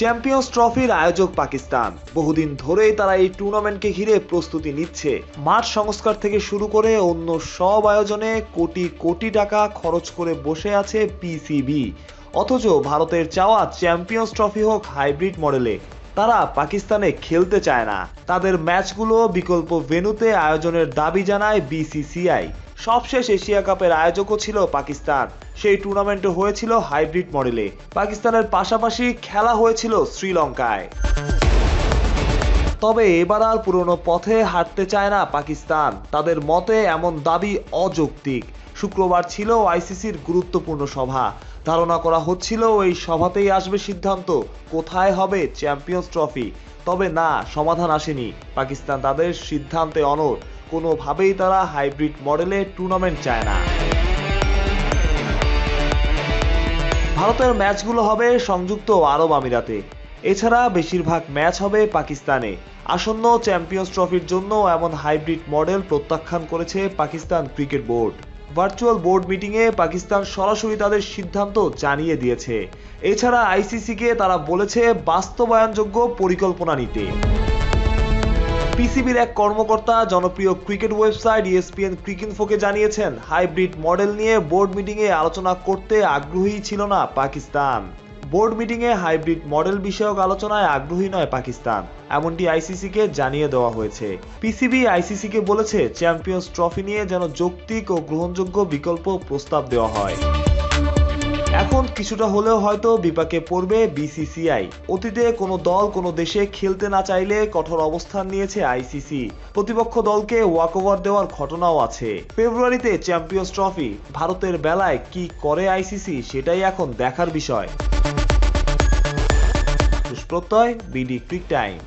Champions ট্রফির আয়োজক পাকিস্তান। বহুদিন ধরেই তারা এই টুর্নামেন্টকে ঘিরে প্রস্তুতি নিচ্ছে। মাঠ সংস্কার থেকে শুরু করে অন্য সব আয়োজনে কোটি কোটি টাকা খরচ করে বসে আছে পিসিবি অথচ ভারতের চাওয়া চ্যাম্পিয়ন্স ট্রফি হোক হাইব্রিড মডেলে তারা পাকিস্তানে খেলতে চায় না। তাদের ম্যাচগুলো বিকল্প ভেন্যুতে আয়োজনের দাবি জানায় বিসিসিআই সবশেষ এশিয়া কাপের আয়োজকও ছিল পাকিস্তান। সেই টুর্নামেন্টও হয়েছিল হাইব্রিড মডেলে। পাকিস্তানের পাশাপাশি খেলা হয়েছিল শ্রীলঙ্কায়। তবে এবার আর পুরনো পথে হাঁটতে চায় না পাকিস্তান। তাদের মতে এমন দাবি অযৌক্তিক। শুক্রবার ছিল আইসিসির গুরুত্বপূর্ণ সভা। ধারণা করা হচ্ছিল এই সভাতেই আসবে সিদ্ধান্ত, কোথায় হবে চ্যাম্পিয়ন্স ট্রফি। তবে না, সমাধান আসেনি। পাকিস্তান তাদের সিদ্ধান্তে অনড়। কোনোভাবেই তারা হাইব্রিড মডেলে টুর্নামেন্ট চায় না। ভারতের ম্যাচগুলো হবে সংযুক্ত আরব আমিরাতে। এছাড়া বেশিরভাগ ম্যাচ হবে পাকিস্তানে। আসন্ন চ্যাম্পিয়ন্স ট্রফির জন্য এমন হাইব্রিড মডেল প্রত্যাখ্যান করেছে Pakistan cricket board. Virtual board মিটিংয়ে পাকিস্তান সরাসরি তাদের সিদ্ধান্ত জানিয়ে দিয়েছে। এছাড়া আইসিসিকে তারা বলেছে বাস্তবায়নযোগ্য পরিকল্পনা নিতে। পিসিবির এক কর্মকর্তা জনপ্রিয় ক্রিকেট ওয়েবসাইট ইএসপিএন ক্রিকিনফোকে জানিয়েছেন, হাইব্রিড মডেল নিয়ে বোর্ড মিটিংয়ে আলোচনা করতে আগ্রহী ছিল না পাকিস্তান। বোর্ড মিটিংয়ে হাইব্রিড মডেল বিষয়ক আলোচনায় আগ্রহী নয় পাকিস্তান, এমনটি আইসিসিকে জানিয়ে দেওয়া হয়েছে। পিসিবি আইসিসিকে বলেছে, চ্যাম্পিয়ন্স ট্রফি নিয়ে যেন যৌক্তিক ও গ্রহণযোগ্য বিকল্প প্রস্তাব দেওয়া হয়। এখন কিছুটা হলেও হয়তো বিপাকে পড়বে বিসিসিআই। অতীতে কোনো দল কোনো দেশে খেলতে না চাইলে কঠোর অবস্থান নিয়েছে আইসিসি। প্রতিপক্ষ দলকে ওয়াকওভার দেওয়ার ঘটনাও আছে। ফেব্রুয়ারিতে চ্যাম্পিয়ন্স ট্রফি, ভারতের বেলায় কি করে আইসিসি সেটাই এখন দেখার বিষয়। প্রত্যয় বিডি ক্রিক টাইম।